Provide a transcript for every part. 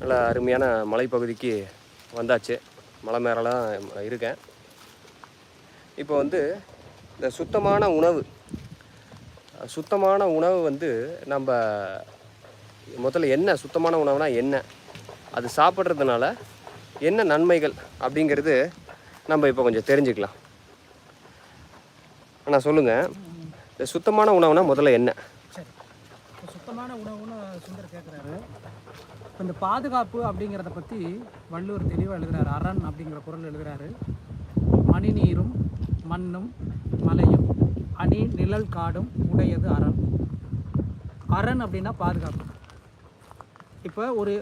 நல்ல அருமையான மலைப்பகுதிக்கு வந்தாச்சு. மலை மேலாம் இருக்கேன். இப்போ வந்து இந்த சுத்தமான உணவு சுத்தமான உணவு வந்து நம்ம முதல்ல என்ன சுத்தமான உணவுனா என்ன? அது சாப்பிட்றதுனால என்ன நன்மைகள் அப்படிங்கிறது நம்ம இப்போ கொஞ்சம் தெரிஞ்சுக்கலாம். ஆனால் சொல்லுங்கள் இந்த சுத்தமான உணவுனா முதல்ல என்ன? சுத்தமான உணவுன்னு சுந்தர் கேட்குறாரு இப்போ இந்த பாதுகாப்பு அப்படிங்கிறத பற்றி வள்ளுவர் தெளிவாக எழுதுகிறார் அரண் அப்படிங்கிற குரல் எழுதுறாரு. மணிநீரும் மண்ணும் மலையும் அணி நிழல் காடும் உடையது அரண். அரண் அப்படின்னா பாதுகாப்பு. இப்போ ஒரு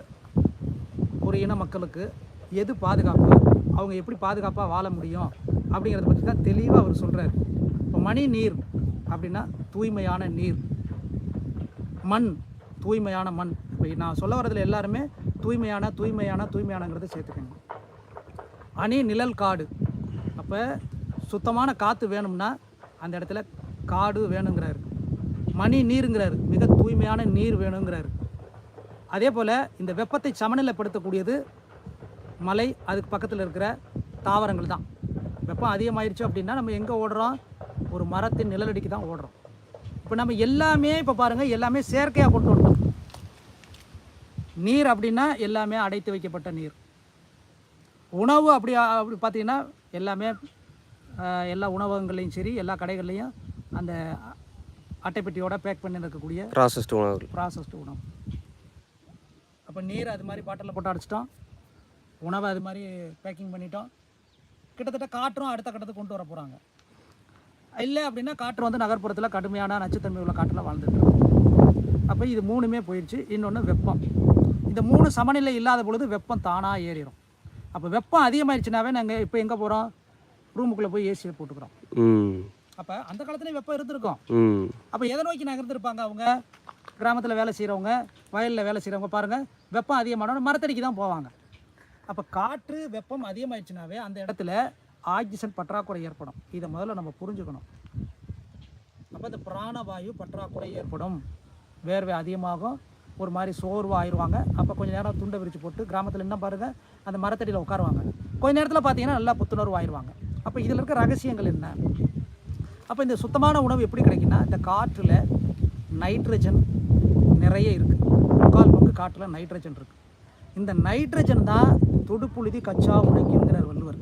ஒரு இன மக்களுக்கு எது பாதுகாப்பு? அவங்க எப்படி பாதுகாப்பாக வாழ முடியும்? அப்படிங்கிறத பற்றி தான் தெளிவாக அவர் சொல்கிறார் இப்போ மணி நீர் அப்படின்னா தூய்மையான நீர். மண் தூய்மையான மண். நான் சொல்ல வரதில் எல்லாருமே தூய்மையான தூய்மையான தூய்மையானங்கிறத சேர்த்துக்கங்க. அணி நிழல் காடு. அப்போ சுத்தமான காற்று வேணும்னா அந்த இடத்துல காடு வேணுங்கிறாரு. மணி நீருங்கிறாரு. மிக தூய்மையான நீர் வேணுங்கிறாரு. அதே போல் இந்த வெப்பத்தை சமநிலைப்படுத்தக்கூடியது மலை அதுக்கு பக்கத்தில் இருக்கிற தாவரங்கள் தான். வெப்பம் அதிகமாகிடுச்சு அப்படின்னா நம்ம எங்கே ஓடுறோம்? ஒரு மரத்தின் நிழலடிக்கு தான் ஓடுறோம். இப்போ நம்ம எல்லாமே இப்போ பாருங்கள் எல்லாமே செயற்கையாக கொண்டு வந்துட்டோம் நீர் அப்படின்னா எல்லாமே அடைத்து வைக்கப்பட்ட நீர். உணவு அப்படி அப்படி பார்த்தீங்கன்னா எல்லாமே எல்லா உணவகங்கள்லையும் சரி எல்லா கடைகள்லையும் அந்த அட்டைப்பெட்டியோட பேக் பண்ணி இருக்கக்கூடிய ப்ராசஸ்டு உணவுகள். ப்ராசஸ்டு உணவு. அப்போ நீர் அது மாதிரி பாட்டிலில் போட்டு அடைச்சிட்டோம். உணவை அது மாதிரி பேக்கிங் பண்ணிட்டோம். கிட்டத்தட்ட காற்றும் அடுத்த கட்டத்துக்கு கொண்டு வர போகிறாங்க இல்லை அப்படின்னா காற்று வந்து நகர்ப்புறத்தில் கடுமையான நச்சுத்தன்மை உள்ள காற்றில் வாழ்ந்துட்டு அப்போ இது மூணுமே போயிடுச்சு இன்னொன்று வெப்பம். இந்த மூணு சமநிலை இல்லாத பொழுது வெப்பம் தானாக ஏறிடும் அப்போ வெப்பம் அதிகமாயிருச்சுனாவே நாங்கள் இப்போ எங்கே போகிறோம் ரூமுக்குள்ளே போய் ஏசியை போட்டுக்கிறோம். அப்போ அந்த காலத்துலேயும் வெப்பம் இருந்திருக்கும். அப்போ எதை நோக்கி நகர்ந்துருப்பாங்க அவங்க? கிராமத்தில் வேலை செய்கிறவங்க வயலில் வேலை செய்கிறவங்க பாருங்கள் வெப்பம் அதிகமான மரத்தடிக்கு தான் போவாங்க. அப்போ காற்று வெப்பம் அதிகமாயிடுச்சுனாவே அந்த இடத்துல ஆக்சிஜன் பற்றாக்குறை ஏற்படும். இதை முதல்ல நம்ம புரிஞ்சுக்கணும். அப்போ இந்த பிராணவாயு பற்றாக்குறை ஏற்படும். வேர்வை அதிகமாகும் ஒரு மாதிரி சோர்வு ஆயிடுவாங்க அப்போ கொஞ்ச நேரம் துண்டை விரிச்சு போட்டு கிராமத்தில் என்ன பாருங்கள் அந்த மரத்தடியில் உட்காருவாங்க. கொஞ்ச நேரத்தில் பார்த்தீங்கன்னா நல்லா புத்துணர்வு ஆயிடுவாங்க அப்போ இதில் இருக்க ரகசியங்கள் என்ன? அப்போ இந்த சுத்தமான உணவு எப்படி கிடைக்குன்னா இந்த காற்றில் நைட்ரஜன் நிறைய இருக்குது முக்கால் பங்கு காற்றில் நைட்ரஜன் இருக்குது இந்த நைட்ரஜன் தான் தொடுப்புழுதி கச்சா உடைக்குங்கிறார் வள்ளுவர்.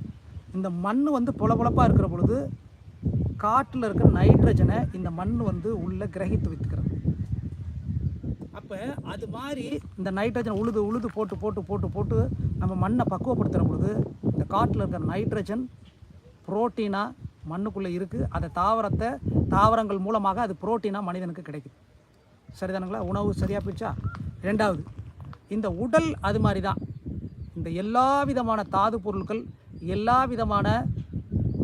இந்த மண் வந்து பொலபொலப்பாக இருக்கிற பொழுது காற்றில் இருக்கிற நைட்ரஜனை இந்த மண் வந்து உள்ளே கிரகித்து வைத்துக்கிறது. அப்போ அது மாதிரி இந்த நைட்ரஜன் உழுது உழுது போட்டு போட்டு போட்டு போட்டு நம்ம மண்ணை பக்குவப்படுத்துகிற பொழுது இந்த காட்டில் இருக்கிற நைட்ரஜன் புரோட்டீனாக மண்ணுக்குள்ளே இருக்குது அந்த தாவரத்தை தாவரங்கள் மூலமாக அது புரோட்டீனாக மனிதனுக்கு கிடைக்குது. சரிதானுங்களா? உணவு சரியாக போயிடுச்சா ரெண்டாவது இந்த உடல் அது மாதிரி தான் இந்த எல்லா விதமான தாது பொருட்கள் எல்லா விதமான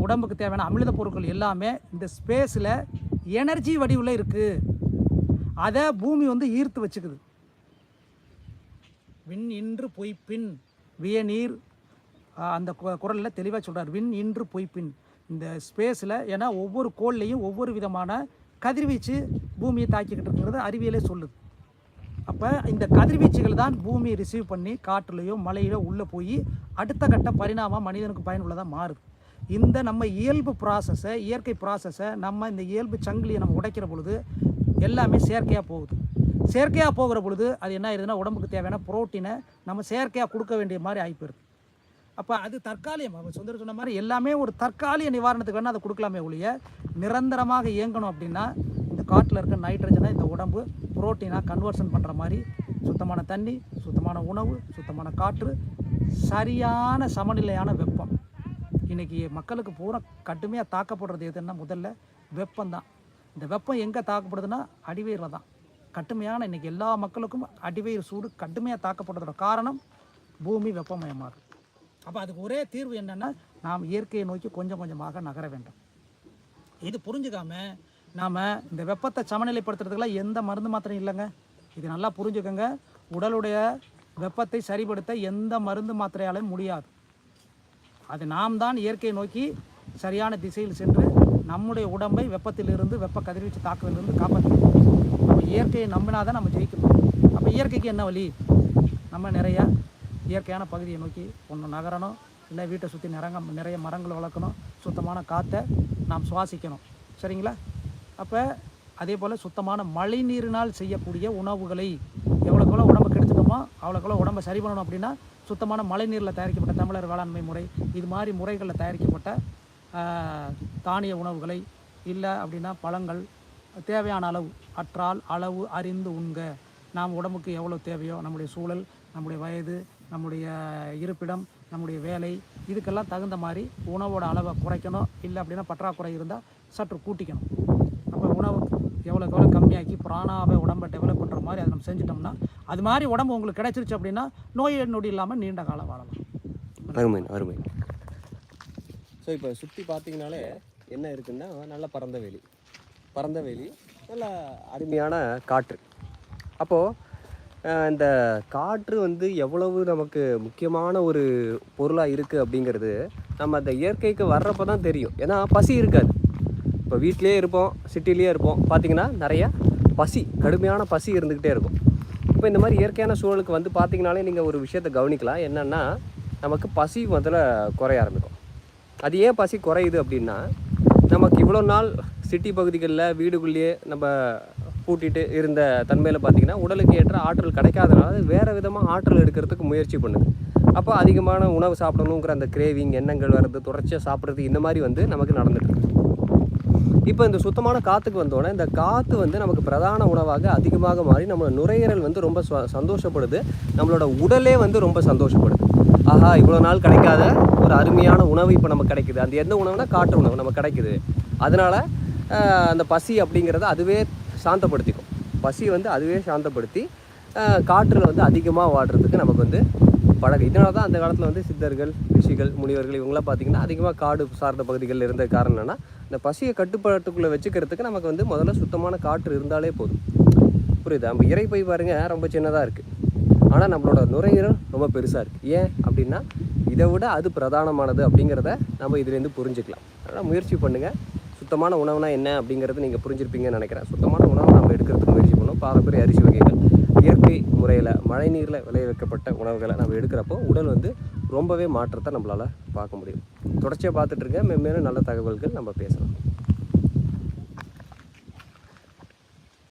உடம்புக்கு தேவையான அமிர்த பொருட்கள் எல்லாமே இந்த ஸ்பேஸில் எனர்ஜி வடிவில் இருக்குது அதை பூமி வந்து ஈர்த்து வச்சுக்குது. விண் இன்று பொய்ப்பின் விய நீர் அந்த குரலில் தெளிவாக சொல்கிறார் விண் இன்று பொய்ப்பின். இந்த ஸ்பேஸில் ஏன்னா ஒவ்வொரு கோள்லேயும் ஒவ்வொரு விதமான கதிர்வீச்சு பூமியை தாக்கிக்கிட்டு இருக்கிறது அறிவியலே சொல்லுது. அப்போ இந்த கதிர்வீச்சுகள் தான் பூமியை ரிசீவ் பண்ணி காற்றுலையோ மலையிலோ உள்ளே போய் அடுத்த கட்ட பரிணாமம் மனிதனுக்கு பயனுள்ளதாக மாறுது. இந்த நம்ம இயல்பு ப்ராசஸை இயற்கை ப்ராசஸை நம்ம இந்த இயல்பு சங்கிலியை நம்ம உடைக்கிற பொழுது எல்லாமே செயற்கையாக போகுது. செயற்கையாக போகிற பொழுது அது என்ன ஆயிடுதுன்னா உடம்புக்கு தேவையான புரோட்டீனை நம்ம செயற்கையாக கொடுக்க வேண்டிய மாதிரி ஆகிப்போயிருது அப்போ அது தற்காலிகம் அவங்க சுந்தர் சொன்ன மாதிரி எல்லாமே ஒரு தற்காலிக நிவாரணத்துக்கு வேணால் அதை கொடுக்கலாமே ஒழிய நிரந்தரமாக இயங்கணும் அப்படின்னா இந்த காட்டில் இருக்க நைட்ரஜனை இந்த உடம்பு புரோட்டீனாக கன்வர்ஷன் பண்ணுற மாதிரி சுத்தமான தண்ணி சுத்தமான உணவு சுத்தமான காற்று சரியான சமநிலையான வெப்பம். இன்றைக்கி மக்களுக்கு பூரா கடுமையாக தாக்கப்படுறது எதுன்னா முதல்ல வெப்பம் தான் இந்த வெப்பம் எங்கே தாக்கப்படுதுன்னா அடிவயிறில் தான். கடுமையான இன்றைக்கி எல்லா மக்களுக்கும் அடிவயிறு சூடு கடுமையாக தாக்கப்படுறதோட காரணம் பூமி வெப்பமயமாகுது அப்போ அதுக்கு ஒரே தீர்வு என்னென்னா நாம் இயற்கையை நோக்கி கொஞ்சம் கொஞ்சமாக நகர வேண்டும். இது புரிஞ்சுக்காம நாம் இந்த வெப்பத்தை சமநிலைப்படுத்துறதுக்கெல்லாம் எந்த மருந்து மாத்திரையும் இல்லைங்க. இது நல்லா புரிஞ்சுக்கோங்க. உடலுடைய வெப்பத்தை சரிப்படுத்த எந்த மருந்து மாத்திரையாலையும் முடியாது. அது நாம் தான் இயற்கையை நோக்கி சரியான திசையில் சென்று நம்முடைய உடம்பை வெப்பத்திலிருந்து வெப்ப கதிர்வீச்சு தாக்குதலிருந்து காப்பாற்றணும் நம்ம இயற்கையை நம்பினா தான் நம்ம ஜெயிக்க முடியும் அப்போ இயற்கைக்கு என்ன வழி? நம்ம நிறையா இயற்கையான பகுதியை நோக்கி ஒன்று நகரணும் இல்லை வீட்டை சுற்றி நிறங்க நிறைய மரங்கள் வளர்க்கணும் சுத்தமான காற்றை நாம் சுவாசிக்கணும். சரிங்களா? அப்போ அதே போல் சுத்தமான மழைநீரினால் செய்யக்கூடிய உணவுகளை எவ்வளோக்கெவ்வளோ உடம்பை கெடுத்துட்டோமோ அவ்வளோக்கெவ்வளோ உடம்பை சரி பண்ணணும் அப்படின்னா சுத்தமான மழைநீரில் தயாரிக்கப்பட்ட தமிழர் வேளாண்மை முறை இது மாதிரி முறைகளில் தயாரிக்கப்பட்ட தானிய உணவுகளை இல்லை அப்படின்னா பழங்கள் தேவையான அளவு அற்றால் அளவு அறிந்து உண்க. நாம் உடம்புக்கு எவ்வளோ தேவையோ நம்முடைய சூழல் நம்முடைய வயது நம்முடைய இருப்பிடம் நம்முடைய வேலை இதுக்கெல்லாம் தகுந்த மாதிரி உணவோட அளவை குறைக்கணும். இல்லை அப்படின்னா பற்றாக்குறை இருந்தால் சற்று கூட்டிக்கணும். அப்போ உணவு எவ்வளோக்கு எவ்வளோ கம்மியாக்கி பிராணாவை உடம்பை டெவலப் பண்ணுற மாதிரி அதை நம்ம செஞ்சிட்டோம்னா அது மாதிரி உடம்பு உங்களுக்கு கிடைச்சிருச்சு அப்படின்னா நோய் நொடி இல்லாமல் நீண்ட காலம் வாழலாம். அருமை அருமை. ஸோ இப்போ சுற்றி பார்த்தீங்கனாலே என்ன இருக்குன்னா நல்ல பரந்த வெளி பரந்த வெளி நல்ல அருமையான காற்று. அப்போது இந்த காற்று வந்து எவ்வளவு நமக்கு முக்கியமான ஒரு பொருளாக இருக்குது அப்படிங்கிறது நம்ம அந்த இயற்கைக்கு வர்றப்ப தான் தெரியும். ஏன்னா பசி இருக்காது. இப்போ வீட்டிலேயே இருப்போம் சிட்டிலேயே இருப்போம். பார்த்தீங்கன்னா நிறைய பசி கடுமையான பசி இருந்துக்கிட்டே இருக்கும். இப்போ இந்த மாதிரி இயற்கையான சூழலுக்கு வந்து பார்த்தீங்கனாலே நீங்கள் ஒரு விஷயத்தை கவனிக்கலாம். என்னென்னா நமக்கு பசி முதல்ல குறைய ஆரம்பிக்கும். அது ஏன் பசி குறையுது அப்படின்னா நமக்கு இவ்வளோ நாள் சிட்டி பகுதிகளில் வீடுக்குள்ளேயே நம்ம பூட்டிட்டு இருந்த தன்மையில் பார்த்தீங்கன்னா உடலுக்கு ஏற்ற ஆற்றல் கிடைக்காதனால வேறு விதமாக ஆற்றல் எடுக்கிறதுக்கு முயற்சி பண்ணுது. அப்போ அதிகமான உணவு சாப்பிடணுங்கிற அந்த கிரேவிங் எண்ணங்கள் வர்றது தொடர்ச்சியாக சாப்பிட்றது இந்த மாதிரி வந்து நமக்கு நடந்துட்டு இருக்கு. இப்போ இந்த சுத்தமான காற்றுக்கு வந்தோடனே இந்த காற்று வந்து நமக்கு பிரதான உணவாக அதிகமாக மாறி நம்ம நுரையீரல் வந்து ரொம்ப ச- சந்தோஷப்படுது. நம்மளோட உடலே வந்து ரொம்ப சந்தோஷப்படுது. ஆஹா இவ்வளோ நாள் கிடைக்காத ஒரு அருமையான உணவு இப்போ நமக்கு கிடைக்குது. அந்த எந்த உணவுனா காற்று உணவு நமக்கு கிடைக்குது. அதனால் அந்த பசி அப்படிங்கிறத அதுவே சாந்தப்படுத்திக்கும். பசி வந்து அதுவே சாந்தப்படுத்தி காற்றில் வந்து அதிகமாக வாடுறதுக்கு நமக்கு வந்து பழக்கம் இதனால தான் அந்த காலத்தில் வந்து சித்தர்கள் ரிஷிகள் முனிவர்கள் இவங்களாம் பார்த்திங்கன்னா அதிகமாக காடு சார்ந்த பகுதிகளில் இருந்த காரணம் என்னென்னா இந்த பசியை கட்டுப்பாட்டுக்குள்ளே வச்சுக்கிறதுக்கு நமக்கு வந்து முதல்ல சுத்தமான காற்று இருந்தாலே போதும். புரியுது? நம்ம இறைப்பை பாருங்கள் ரொம்ப சின்னதாக இருக்குது ஆனால் நம்மளோட நுரையீரல் ரொம்ப பெருசாக இருக்குது ஏன் அப்படின்னா இதை விட அது பிரதானமானது அப்படிங்கிறத நம்ம இதுலேருந்து புரிஞ்சுக்கலாம். அதனால் முயற்சி பண்ணுங்கள் சுத்தமான உணவுனா என்ன அப்படிங்கிறது நீங்கள் புரிஞ்சிருப்பீங்கன்னு நினைக்கிறேன். சுத்தமான உணவை நம்ம எடுக்கிறதுக்கு முயற்சி பண்ணோம் பாரம்பரிய அரிசி வகைகள். இயற்கை முறையில் மழைநீரில் விளைய வைக்கப்பட்ட உணவுகளை நம்ம எடுக்கிறப்போ உடல் வந்து ரொம்பவே மாற்றத்தை நம்மளால் பார்க்க முடியும். தொடர்ச்சியாக பார்த்துட்டு இருங்க மேலும் நல்ல தகவல்கள் நம்ம பேசலாம்.